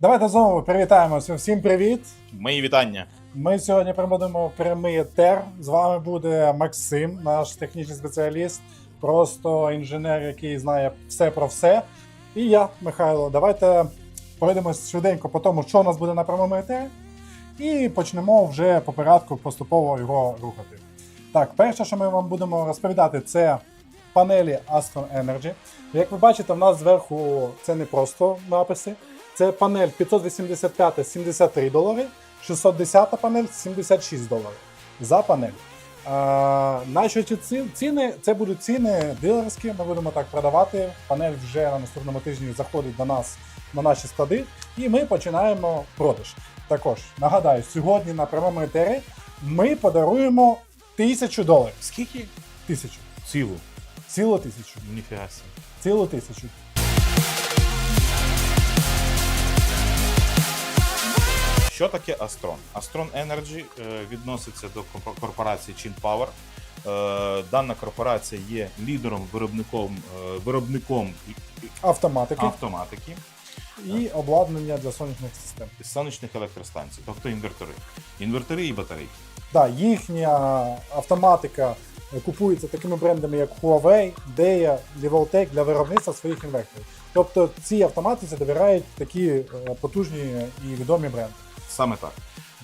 Давайте знову привітаємося. Всім привіт! Мої вітання. Ми сьогодні проводимо прямий етер. З вами буде Максим, наш технічний спеціаліст, просто інженер, який знає все про все. І я, Михайло. Давайте пройдемось швиденько по тому, що у нас буде на прямому етері, і почнемо вже по порядку поступово його рухати. Так, перше, що ми вам будемо розповідати, це панелі Astron Energy. Як ви бачите, в нас зверху це не просто написи. Це панель 585 73 долари, 610 панель 76 доларів за панель. А, наші ці- ці- ціни це будуть ціни дилерські. Ми будемо так продавати. Панель вже на наступному тижні заходить до нас на наші склади, і ми починаємо продаж. Також нагадаю, сьогодні на прямому етері ми подаруємо тисячу доларів. Скільки? Тисячу. Цілу. Цілу тисячу. Ніфіга собі. Цілу тисячу. Що таке Astron? Astron Energy е, відноситься до корпорації Chin Power. Е, Дана корпорація є лідером виробником, е, виробником Автоматики автоматики і обладнання для сонячних систем. сонячних електростанцій, тобто інвертори. Інвертори і батарейки. Да, їхня автоматика купується такими брендами, як Huawei, Deya, Leveltech для виробництва своїх інвекторів. Тобто ці автоматиці довіряють такі е, потужні і відомі бренди. Саме так.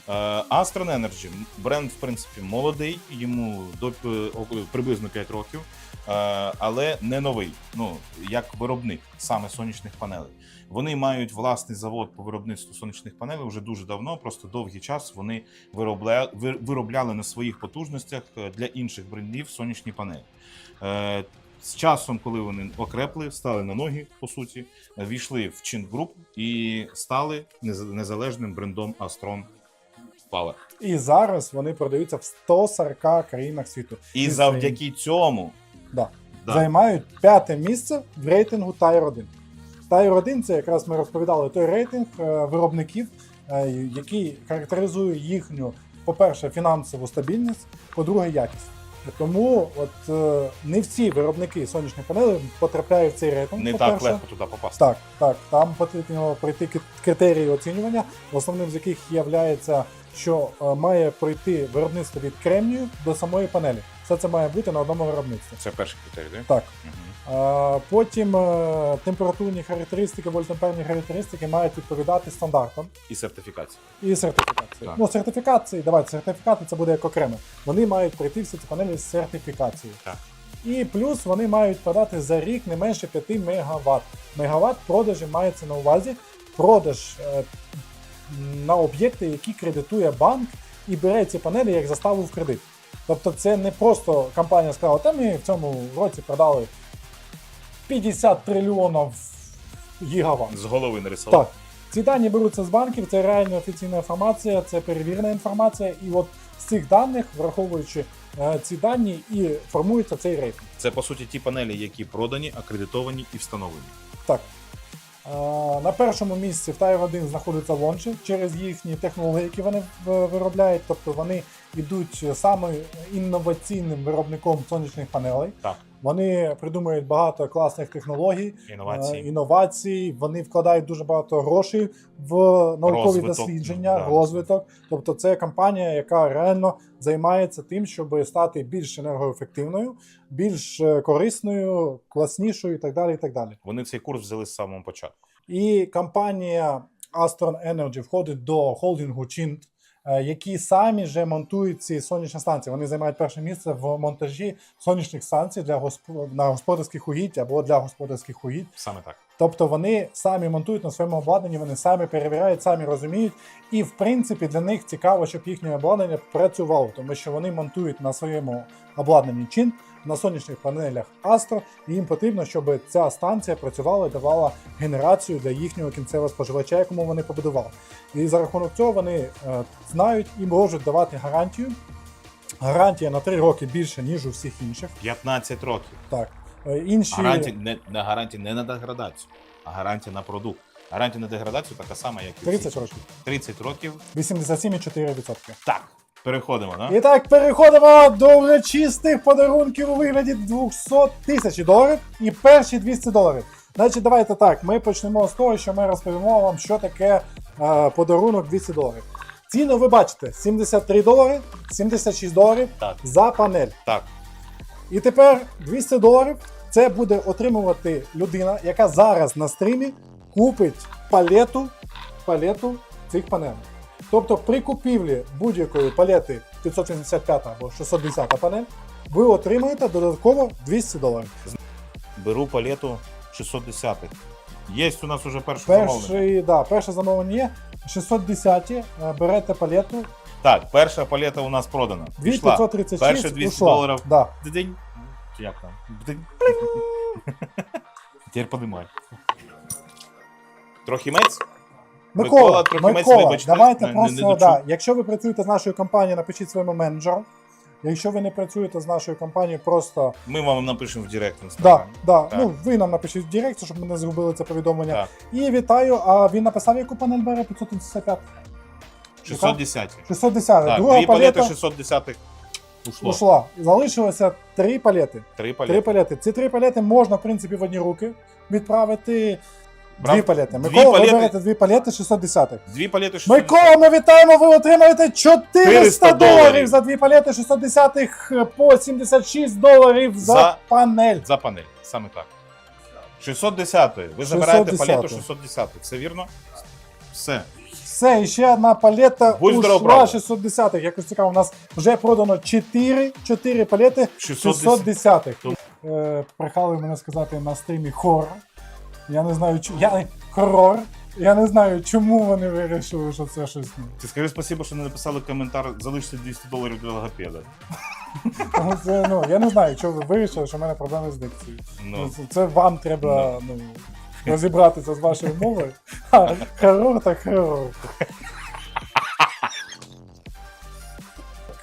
Е, Astron Energy бренд, в принципі, молодий, йому до е, приблизно 5 років, е, але не новий. Ну як виробник саме сонячних панелей. Вони мають власний завод по виробництву сонячних панелей вже дуже давно. Просто довгий час вони виробля... виробляли на своїх потужностях для інших брендів сонячні панелі. З часом, коли вони окрепли, стали на ноги, по суті, війшли в Чин Group і стали незалежним брендом Astron Power. І зараз вони продаються в 140 країнах світу. І І завдяки цьому Да. Да. займають п'яте місце в рейтингу Tier 1. Tier 1 це якраз ми розповідали той рейтинг е, виробників, е, який характеризує їхню, по-перше, фінансову стабільність, по-друге, якість. Тому от е, не всі виробники сонячних панелей потрапляють в цей рейтинг. не так легко туди попасти. Так, так, там потрібно пройти критерії оцінювання, основним з яких є, що е, має пройти виробництво від кремнію до самої панелі. Все це має бути на одному виробництві. Це перший критерій, так? Так. Е, Потім е, температурні характеристики, вольтамперні характеристики мають відповідати стандартам І сертифікація. і сертифікації. Так. Ну, сертифікації, давайте, сертифікати це буде як окремо. Вони мають пройти всі ці панелі з сертифікацією. Так. І плюс вони мають подати за рік не менше 5 МВт. Мегаватт продажі мається на увазі продаж е, на об'єкти, які кредитує банк і бере ці панелі як заставу в кредит. Тобто це не просто компанія сказала, та ми в цьому році продали 50 трильйонів гігаватт. З голови нарисував. Так, ці дані беруться з банків, це реальна офіційна інформація, це перевірена інформація, і от з цих даних, враховуючи е, ці дані, і формується цей рейтинг. Це по суті ті панелі, які продані, акредитовані і встановлені. Так. Е, На першому місці в Tier 1 знаходиться Launcher через їхні технології, які вони виробляють. Тобто вони йдуть саме інноваційним виробником сонячних панелей. Так, Вони придумують багато класних технологій. Е, інновацій. Вони вкладають дуже багато грошей в наукові Розвиток, дослідження, да. розвиток. Тобто, це компанія, яка реально займається тим, щоб стати більш енергоефективною, більш е, корисною, класнішою і так далі. І так далі. Вони цей курс взяли з самого початку. І компанія Astron Energy входить до холдингу е, які самі вже монтують ці сонячні станції. Вони займають перше місце в монтажі сонячних станцій для госп- на господарських угідь або для господарських угідь. Саме так. Тобто вони самі монтують на своєму обладнанні, вони самі перевіряють, самі розуміють. І в принципі для них цікаво, щоб їхнє обладнання працювало, тому що вони монтують на своєму обладнанні чин на сонячних панелях Astro, і їм потрібно, щоб ця станція працювала і давала генерацію для їхнього кінцевого споживача, якому вони побудували. І за рахунок цього вони е, знають і можуть давати гарантію. Гарантія на 3 роки більше, ніж у всіх інших. 15 років. Так. Е, Інші Гарантія не, не гарантія не на деградацію, а гарантія на продукт. Гарантія на деградацію така сама, як і 30 всі. років. 30 років. 87,4%. Так, переходимо, да? І так, переходимо до вже чистих подарунків у вигляді 200 тисяч доларів і перші 200 доларів. Значить, давайте так. Ми почнемо з того, що ми розповімо вам, що таке е, подарунок 200 доларів. Ціну ви бачите: 73 долари, 76 доларів Так. за панель. Так, І тепер 200 доларів це буде отримувати людина, яка зараз на стрімі купить палету, палету цих панелей. Тобто при купівлі будь-якої палети 585 або 610 панель, ви отримаєте додатково 200 доларів. беру палету 610. Є у нас уже перше замовлення. Да, перше замовлення є 610 е, берете палету Так, перша палета у нас продана. Пішла. 2536 Перше 200 ушла. доларів. Да. День. Як там? Тепер подимай. Трохімець? Микола, Микола, вибачте, давайте не- не просто, дочув. да, якщо ви працюєте з нашою компанією, напишіть своєму менеджеру. Якщо ви не працюєте з нашою компанією, просто Ми вам напишемо в Директ да, да, Так. ну ви нам напишіть в Директ, щоб ми не зробили це повідомлення. Так. І вітаю. А він написав, яку панель бере 575. 610. 610. Так, Друга дві палети палета 610 ушло. ушла. Залишилося три палети. Три Три палети. палети. Ці три палети можна, в принципі, в одні руки відправити. Брав- Дві палети. дві Микола, палети- ви берете дві палети 610. Дві палети 610. Микола, ми вітаємо, ви отримаєте 400 400 доларів доларів. за дві палети 610 по 76 доларів за, За- панель. За панель. Саме так. 610. Ви забираєте 610. палету 610. Це вірно? Все. Все, і ще одна палета Будь здоров, ушла брат. 610. Якось цікаво, у нас вже продано 4, 4 палети 610. Тому- Е, прихали мене сказати на стрімі хоррор. Я не знаю, чому. Я... Хорор. Я не знаю, чому вони вирішили, що це щось. не. Ти скажи спасибо, що не написали коментар, залиште 200 доларів для логопеда. Тому це, ну, я не знаю, чого ви вирішили, що в мене проблеми з дикцією. Ну, Ну, це, це вам треба ну, розібратися з вашою мовою. А, хорор так хорор.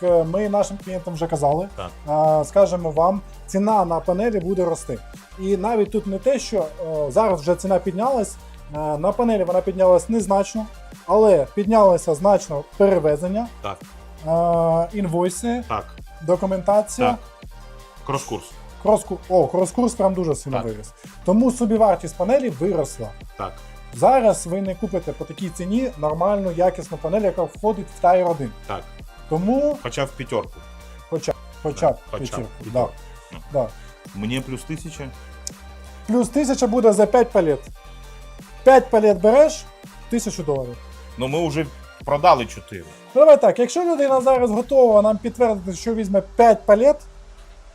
Ми нашим клієнтам вже казали. Так. Скажемо вам, ціна на панелі буде рости. І навіть тут не те, що о, зараз вже ціна піднялась. е, На панелі вона піднялась незначно, але піднялося значно перевезення, так, е, інвойси, так, документація. так. Крос-курс. Крос-ку- О, крос-курс прям дуже сильно виріс. Тому собівартість панелі виросла. Так. Зараз ви не купите по такій ціні нормальну якісну панель, яка входить в Tier 1. Так. Тому Хоча в п'ятерку. хоча, хоча б хоча б п'ятірку, Да. п'ятерку. Ну. Да. Мені плюс 1000. Плюс 1000 буде за 5 палет. 5 палет береш 1000 доларів. Ну ми вже продали 4. Ну, Давай так, якщо людина зараз готова нам підтвердити, що візьме 5 палет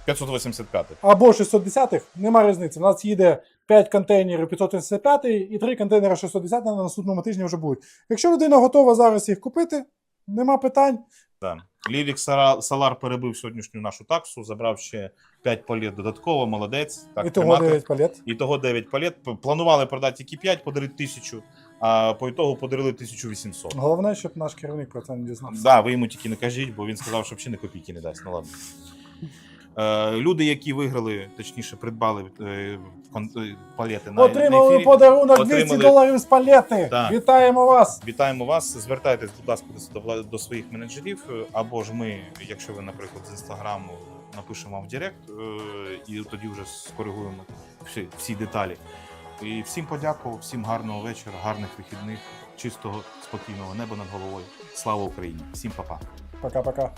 585. або 610, нема різниці. У нас їде 5 контейнерів 585 і 3 контейнери 610 на наступному тижні вже будуть. Якщо людина готова зараз їх купити, нема питань. Да. Лірік Сара- Салар перебив сьогоднішню нашу таксу, забрав ще 5 палет додатково, молодець. Так, і того тримати. 9 палет. І того 9 палет. Планували продати тільки 5, подарити 1000, а по ітогу подарили 1800. Головне, щоб наш керівник про це не дізнався. Да, ви йому тільки не кажіть, бо він сказав, що взагалі не копійки не дасть. Ну ладно. Е, люди, які виграли, точніше, придбали е, е, палети на, на Отримали ефірі. подарунок Отримали- 200 доларів з палети. Так. Вітаємо вас! Вітаємо вас. Звертайтесь, будь ласка, до, до своїх менеджерів, або ж ми, якщо ви, наприклад, з інстаграму напишемо вам в Директ, і тоді вже скоригуємо всі, всі деталі. І всім подякував, всім гарного вечора, гарних вихідних, чистого, спокійного неба над головою. Слава Україні! Всім па-па! Пока-пока.